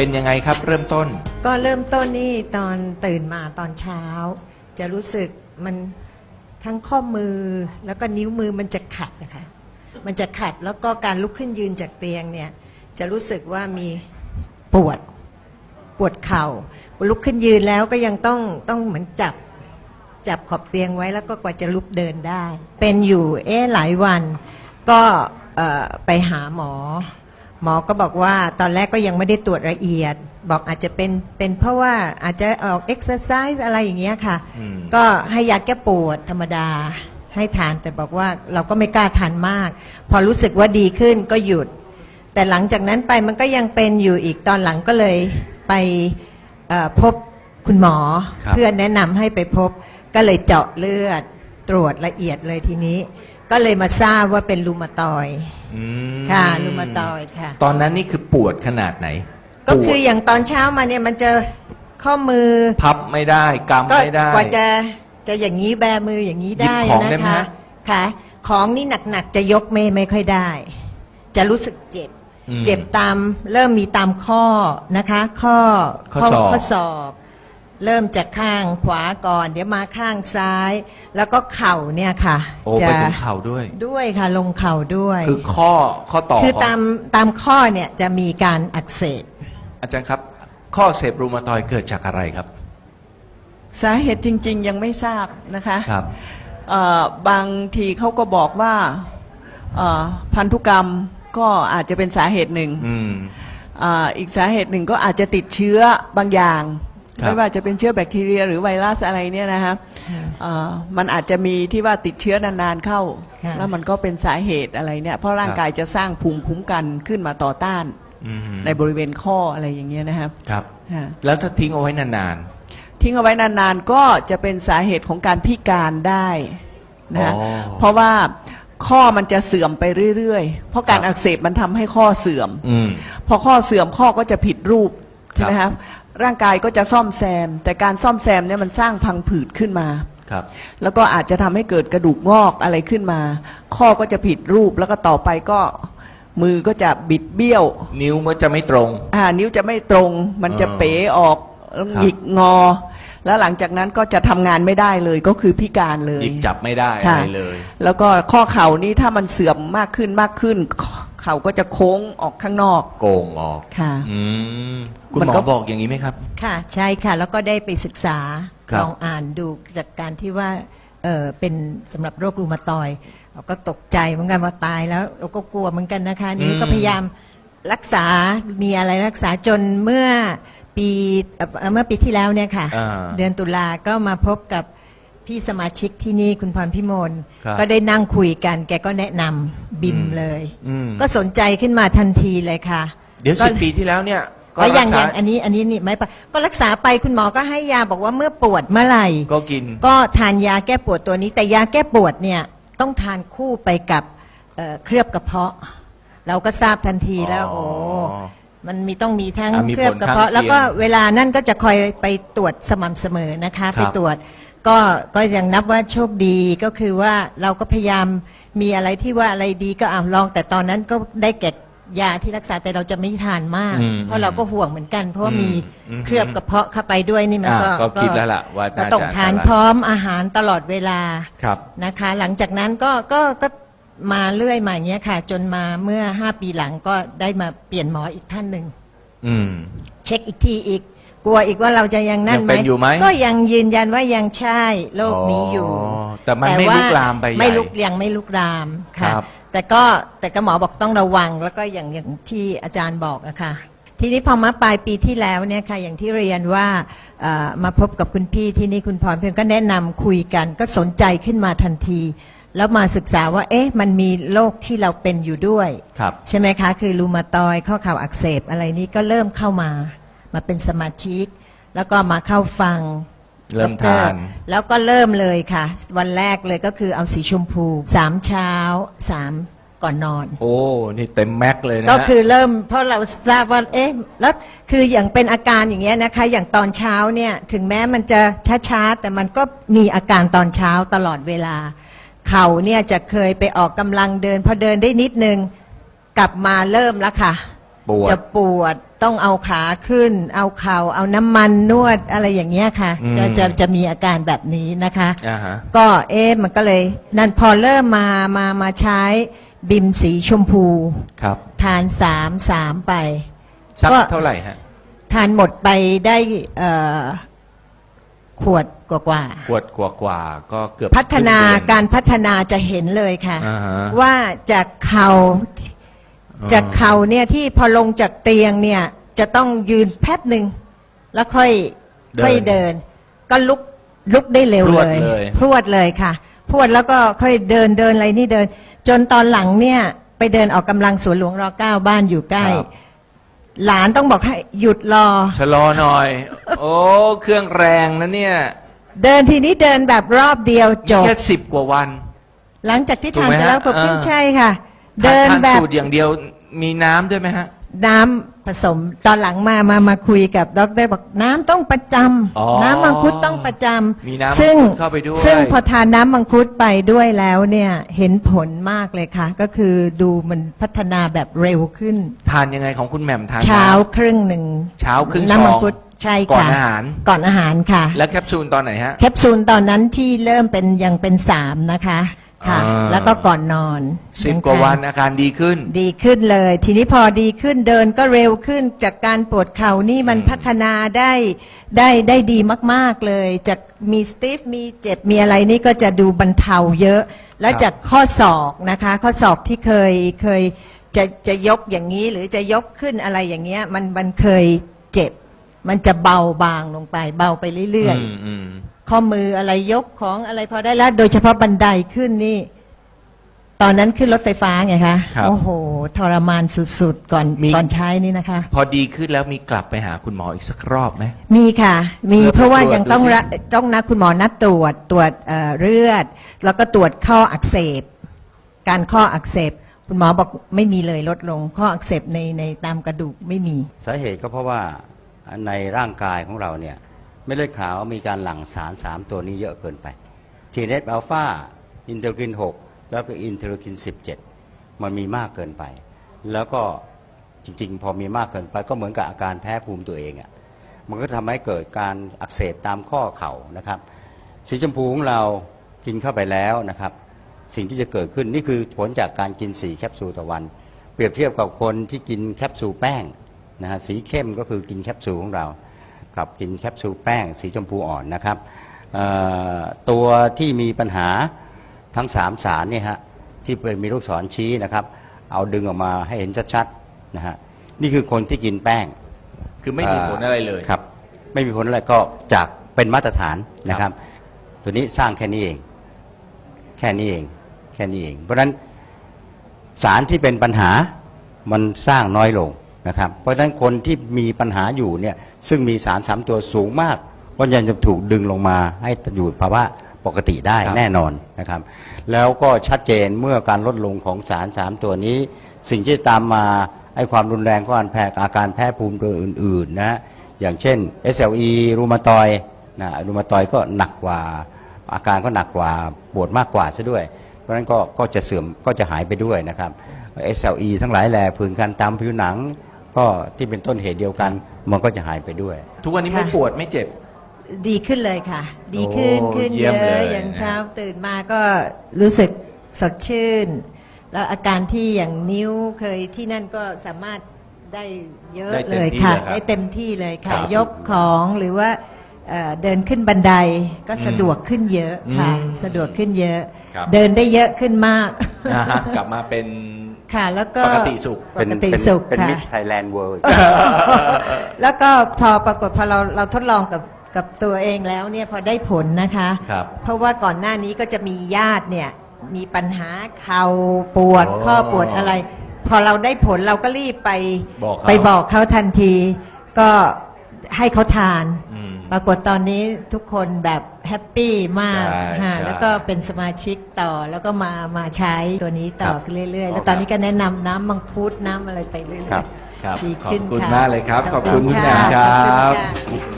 เป็นยังไงครับ เริ่มต้น ก็เริ่มต้นนี่ตอนตื่นมาตอนเช้า จะรู้สึกมันทั้งข้อมือแล้วก็นิ้วมือมันจะขัดนะคะ มันจะขัดแล้วก็การลุกขึ้นยืนจากเตียงเนี่ยจะรู้สึกว่ามีปวดปวดเข่าลุกขึ้นยืนแล้วก็ยังต้องต้องเหมือนจับจับขอบเตียงไว้แล้วก็กว่าจะลุกเดินได้ เป็นอยู่เอ๊หลายวันก็ไปหาหมอ หมอก็บอกว่าตอนแรกก็ยังไม่ได้ตรวจละเอียด บอกอาจจะเป็นเป็นเพราะว่าอาจจะออกเอ็กซ์ไซส์อะไรอย่างเงี้ยค่ะ อืม ก็ให้ยาแก้ปวดธรรมดาให้ทานแต่บอกว่าเราก็ไม่กล้าทานมาก พอรู้สึกว่าดีขึ้นก็หยุด แต่หลังจากนั้นไปมันก็ยังเป็นอยู่อีกตอนหลังก็เลยไปเอ่อพบคุณหมอ ครับ เพื่อนแนะนำให้ไปพบก็เลยเจาะเลือดตรวจละเอียดเลยทีนี้ ก็เลยมาทราบว่าเป็นรูมาตอยด์อืมค่ะรูมาตอยด์ค่ะ ตอนนั้นนี่คือปวดขนาดไหนก็คือปวดอย่างตอนเช้ามาเนี่ยมันจะข้อมือ พับไม่ได้กำก็ไม่ได้ กว่าจะจะอย่างนี้แบมืออย่างนี้ได้หยิบของได้นะไหมคะ ฮะ ค่ะ ของนี่หนักๆจะยกไม่ไม่ค่อยได้ จะรู้สึกเจ็บ อืม เจ็บตามเริ่มมีตามข้อนะคะ ข้อข้อศอก ข้อศอก เริ่มจากข้างขวาก่อน เดี๋ยวมาข้างซ้าย แล้วก็เข่าเนี่ยค่ะโอ้จะไปถึงเข่าด้วย ด้วยค่ะลงเข่าด้วย คือข้อข้อต่อคือของตามตามข้อเนี่ยจะมีการอักเสบอาจารย์ครับ ข้ออักเสพรูมาตอยด์เกิดจากอะไรครับ สาเหตุจริง ๆ ยังไม่ทราบนะคะครับเอ่อบางทีเขาก็บอกว่าเอ่อพันธุกรรมก็อาจจะเป็นสาเหตุหนึ่งอืมอ่าอีกสาเหตุหนึ่งก็อาจจะติดเชื้อบางอย่าง ครับ ไม่ว่าจะเป็นเชื้อแบคทีเรียหรือไวรัสอะไรเนี่ยนะฮะเอ่อมันอาจจะมีที่ว่าติดเชื้อนานๆเข้า ค่ะ แล้วมันก็เป็นสาเหตุอะไรเนี่ยเพราะร่างกายจะสร้างภูมิคุ้มกันขึ้นมาต่อต้านอืมในบริเวณข้ออะไรอย่างเงี้ยนะครับครับฮะแล้วถ้าทิ้งเอาไว้นาน ทิ้งเอาไว้นานๆก็จะเป็นสาเหตุของการพิการได้นะฮะอ๋อเพราะว่าข้อมันจะเสื่อมไปเรื่อยๆ เพราะการครับ อักเสบมันทำให้ข้อเสื่อม ๆ อืม พอข้อเสื่อมข้อก็จะผิดรูปใช่ไหมครับ ร่างกายก็จะซ่อมแซม แต่การซ่อมแซมเนี่ยมันสร้างพังผืดขึ้นมา ครับ แล้วก็อาจจะทำให้เกิดกระดูกงอกอะไรขึ้นมา ข้อก็จะผิดรูปแล้วก็ต่อไปก็มือก็จะบิดเบี้ยว นิ้วมันจะไม่ตรง อ่านิ้วจะไม่ตรง มันจะอ่าเป๋ออกแล้วครับหงิกงอ แล้วหลังจากนั้นก็จะทำงานไม่ได้เลยก็คือพิการเลย หยิกจับไม่ได้อะค่ะไรเลย แล้วก็ข้อเข่านี้ถ้ามันเสื่อมมากขึ้นมากขึ้น เข่าก็จะโค้งออกข้างนอก โกงออกค่ะ อืมคุณมันหมอก็บอกอย่างนี้ไหมครับ ค่ะใช่ค่ะ แล้วก็ได้ไปศึกษาครับ ลองอ่านดูจากการที่ว่าเออเป็นสำหรับโรครูมาตอยด์เราก็ตกใจเหมือนกันว่าตายแล้ว เราก็กลัวเหมือนกันนะคะ นี่ก็พยายามรักษามีอะไรรักษาจนเมื่อปีเอ่อเมื่อปีที่แล้วเนี่ยค่ะ อ่า เดือนตุลาก็มาพบกับ พี่สมาชิกที่นี่คุณพรพิมลครับก็ได้นั่งคุยกัน แกก็แนะนำบิมอืมเลย อืม ก็สนใจขึ้นมาทันทีเลยค่ะเดี๋ยวก็สิบปีที่แล้วเนี่ย ก็ก็รัยังกษายังอันนี้อันนี้นี่ไม่ปะก็รักษาไปคุณหมอก็ให้ยาบอกว่าเมื่อปวดเมื่อไหร่ ก็กิน ก็ทานยาแก้ปวดตัวนี้แต่ยาแก้ปวดเนี่ยต้องทานคู่ไปกับเอ่อเคลือบกระเพาะ เราก็ทราบทันทีแล้วอ๋อโอ้มันมีต้องมีทั้งอะมีเคลือบกระเพาะ ผลข้างเคียงแล้วก็เวลานั่นก็จะคอยไปตรวจสม่ำเสมอนะคะครับไปตรวจ ก็ก็ยังนับว่าโชคดีก็คือว่าเราก็พยายามมีอะไรที่ว่าอะไรดีก็อ่าลอง แต่ตอนนั้นก็ได้แก่ยาที่รักษาแต่เราจะไม่ทานมาก อืมเพราะเราก็ห่วงเหมือนกัน เพราะว่ามีอืมเคลือบกระเพาะเข้าไปด้วยนี่มันอ่าก็ก็คิดแล้วล่ะว่าก็น่าต้องจะทานอันตราย พร้อมอาหารตลอดเวลา ครับ นะคะ หลังจากนั้นก็ก็ก็มาเรื่อยมาอย่างเงี้ยค่ะ จนมาเมื่อห้าปีหลังก็ได้มาเปลี่ยนหมออีกท่านหนึ่ง อืม เช็คอีกทีอีก กลัวอีกว่าเราจะยังนั่นยังไหมเป็นอยู่ไหมก็ยังยืนยันว่ายังใช่โรคนี้อยู่แต่มันไม่ว่าลุกลามไปใหญ่ไม่ลุกยังไม่ลุกลามค่ะครับ แต่ก็แต่ก็หมอบอกต้องระวังแล้วก็อย่างอย่างที่อาจารย์บอกอะค่ะ ทีนี้พอมาปลายปีที่แล้วเนี่ยค่ะอย่างที่เรียนว่าเอ่อมาพบกับคุณพี่ที่นี่คุณพรเพียงก็แนะนำคุยกัน ก็สนใจขึ้นมาทันที แล้วมาศึกษาว่า เอ๊ะ มันมีโรคที่เราเป็นอยู่ด้วย ครับ ใช่ไหมคะ คือรูมาตอยด์ข้อเข่าอักเสบอะไรนี้ก็เริ่มเข้ามา มาเป็นสมาชิก แล้วก็มาเข้าฟังเริ่มทาน แล้วก็เริ่มเลยค่ะ วันแรกเลยก็คือเอาสีชมพูสามเช้าสามก่อนนอน โอ้ นี่เต็มแม็กเลยนะก็ฮะคือเริ่มเพราะเราทราบว่าเอ๊ะแล้วคืออย่างเป็นอาการอย่างเงี้ยนะคะ อย่างตอนเช้าเนี่ยถึงแม้มันจะช้าๆแต่มันก็มีอาการตอนเช้าตลอดเวลา เข่าเนี่ยจะเคยไปออกกำลังเดิน พอเดินได้นิดนึง กลับมาเริ่มแล้วค่ะปวดจะปวด ต้องเอาขาขึ้น เอาเข่าเอาน้ำมันนวดอะไรอย่างเงี้ยค่ะ อืม จะจะจะมีอาการแบบนี้นะคะ อ่าฮะ ก็เอ๊ะมันก็เลยนั่นพอเริ่มมามามาใช้บิมสีชมพู ครับทานสามสามไป สักก็ เท่าไหร่ฮะทานหมดไปได้เอ่อขวดกว่าขวดกว่ากว่าๆก็เกือบๆพัฒนาคงเดือน การพัฒนาจะเห็นเลยค่ะ อ่าฮะ ว่าจากเข่า จากเข่าเนี่ยที่พอลงจากเตียงเนี่ย จะต้องยืนแป๊บหนึ่งแล้วค่อยค่อยเดิน ก็ลุกลุกได้เร็วพรวดเลยเลย พรวดเลยค่ะ พรวดแล้วก็ค่อยเดินเดินอะไรนี่เดิน จนตอนหลังเนี่ยไปเดินออกกำลังสวนหลวงรอเก้าบ้านอยู่ใกล้ครับหลานต้องบอกให้หยุดรอชะลอหน่อย โอ้เครื่องแรงนะเนี่ย เดินทีนี้เดินแบบรอบเดียวจบแค่สิบกว่าวัน หลังจากที่ถูกทานไหมไปฮะแล้วก็ขึ้นอ่าใช่ค่ะทาน เดินทานแบบสูตรอย่างเดียวมีน้ำด้วยไหมฮะ น้ำผสมตอนหลังมามามาคุยกับดรบอกน้ำต้องประจอ๋อำน้ำมังคุดต้องประจำมีน้ำมังซึ่งคุดเข้าไปด้วย ซึ่งพอทานน้ำมังคุดไปด้วยแล้วเนี่ยเห็นผลมากเลยค่ะ ก็คือดูมันพัฒนาแบบเร็วขึ้น ทานยังไงของคุณแหม่มทานเช้าน้ ครึ่งหนึ่งำเช้าครึ่งซน้ำอมังงคุดใช่ก่อนค่ะอาหารก่อนอาหารค่ะแล้วแคปซูลตอนไหนฮะ แคปซูลตอนนั้นที่เริ่มเป็นยังเป็นสามนะคะ ค่ะ อ่า แล้วก็ก่อนนอนสิบนะคะกว่าวันอาการดีขึ้น ดีขึ้นเลย ทีนี้พอดีขึ้นเดินก็เร็วขึ้นจากการปวดเข่านี่มันอืมพัฒนาได้ได้ได้ดีมาก ๆ เลย จากมีสติฟมีเจ็บมีอะไรนี่ก็จะดูบรรเทาเยอะ แล้วจากข้อศอกนะคะ ข้อศอกที่เคยเคยจะจะยกอย่างนี้หรือจะยกขึ้นอะไรอย่างเงี้ยมันมันเคยเจ็บ มันจะเบาบางลงไป เบาไปเรื่อยๆมอืม ข้อมืออะไรยกของอะไรพอได้แล้วโดยเฉพาะบันไดขึ้นนี่ ตอนนั้นขึ้นรถไฟฟ้าไงคะครับ โอ้โห ทรมานสุดๆ ก่อนมี ก่อนใช้นี่นะคะ พอดีขึ้นแล้วมีกลับไปหาคุณหมออีกสักรอบไหม มีค่ะ มีแล้วไปเพราะว่าตรวจยังต้องดูสิ ระต้องนัดคุณหมอนัดตรวจตรวจเอ่อเลือด แล้วก็ตรวจข้ออักเสบ การข้ออักเสบ คุณหมอบอกไม่มีเลยลดลง ข้ออักเสบในในตามกระดูกไม่มี สาเหตุก็เพราะว่าในร่างกายของเราเนี่ย ไม่เลือดขาวมีการหลั่งสาร 3 ตัวนี้เยอะเกินไป ทีเนสอัลฟาอินเทอร์คิน 6 แล้วก็อินเทอร์คิน 17 มันมีมากเกินไป แล้วก็จริงๆ พอมีมากเกินไปก็เหมือนกับอาการแพ้ภูมิตัวเองอะ่ะมันก็ทำให้เกิดการอักเสบตามข้อเข่านะครับ สีชมพูของเรากินเข้าไปแล้วนะครับ สิ่งที่จะเกิดขึ้นนี่คือผลจากการกิน 4 แคปซูลต่อวัน เปรียบเทียบกับคนที่กินแคปซูลแป้งนะฮะสีเข้มก็คือกินแคปซูลของเรา กับกินแคปซูลแป้งสีชมพูอ่อนนะครับเอ่อตัวที่มีปัญหาทั้ง 3 สารเนี่ยฮะที่เป็นมีลูกศรชี้นะครับ เอาดึงออกมาให้เห็นชัดๆนะฮะนี่คือคนที่กินแป้งคือไม่มีผลอะไรเลยครับ ไม่มีผลอะไรก็จากเป็นมาตรฐานนะครับ ตัวนี้สร้างแค่นี้เอง แค่นี้เอง แค่นี้เอง เพราะฉะนั้นสารที่เป็นปัญหามันสร้างน้อยลง นะครับเพราะฉะนั้นคนที่มีปัญหาอยู่เนี่ยซึ่งมีสารสามตัวสูงมากก็ยังจะถูกดึงลงมาให้อยู่ภาวะปกติได้ครับ แน่นอนนะครับ แล้วก็ชัดเจนเมื่อการลดลงของสารสามตัวนี้ สิ่งที่ตามมาไอ้ความรุนแรงของการแพ้อาการแพ้ภูมิตัวอื่นๆนะอย่างเช่น SLE รูมาตอยด์นะรูมาตอยด์ก็หนักกว่า อาการก็หนักกว่าปวดมากกว่าซะด้วย เพราะฉะนั้นก็ก็จะเสื่อมก็จะหายไปด้วยนะครับ SLE ทั้งหลายแหล่ผื่นคันตามผิวหนัง ก็ที่เป็นต้นเหตุเดียวกัน มันก็จะหายไปด้วย ทุกวันนี้ไม่ค่ะปวดไม่เจ็บ ดีขึ้นเลยค่ะ ดีขึ้นโอ้ขึ้นเยี่เยยมเลอะ ยอย่างเช้าตื่นมาก็รู้สึกสดชื่น แล้วอาการที่อย่างนิ้วเคยที่นั่นก็สามารถได้เยอะได้เลเต็มยที่ค่ะ เลยครับได้เต็มที่เลยค่ะ ครับยกของหรือว่าเอ่อเดินขึ้นบันไดก็สะดวกขึ้นเยอะค่ะ อืมสะดวกขึ้นเยอะ ครับ เดินได้เยอะขึ้นมาก นะฮะกลับมาเป็น ค่ะ แล้วก็ ปกติสุข ปกติสุขเป็นค่ะ มิสไทยแลนด์เวิลด์ แล้วก็พอปรากฏพอเราเราทดลองกับกับตัวเองแล้วเนี่ยพอได้ผลนะคะ ครับ เพราะว่าก่อนหน้านี้ก็จะมีญาติเนี่ยมีปัญหาเข่าปวดอ๋อข้อปวดอะไร พอเราได้ผลเราก็รีบไปบอกเขา ไปบอกเขาทันที ก็ให้เขาทาน อืม ปรากฏตอนนี้ทุกคนแบบแฮปปี้มากใช่ฮะใช่แล้วก็เป็นสมาชิกต่อแล้วก็มามาใช้ตัวนี้ต่อครับขึ้นเรื่อยๆคแล้รัวบตอนนี้ก็แนะนำน้ำมังคุดน้ำอะไรไปเรื่อยๆครับครับดีขอบขึ้นคุณค่ะมากเลยครับขอบคุณคุณะแหม่มครับขอบ คุณค่ะ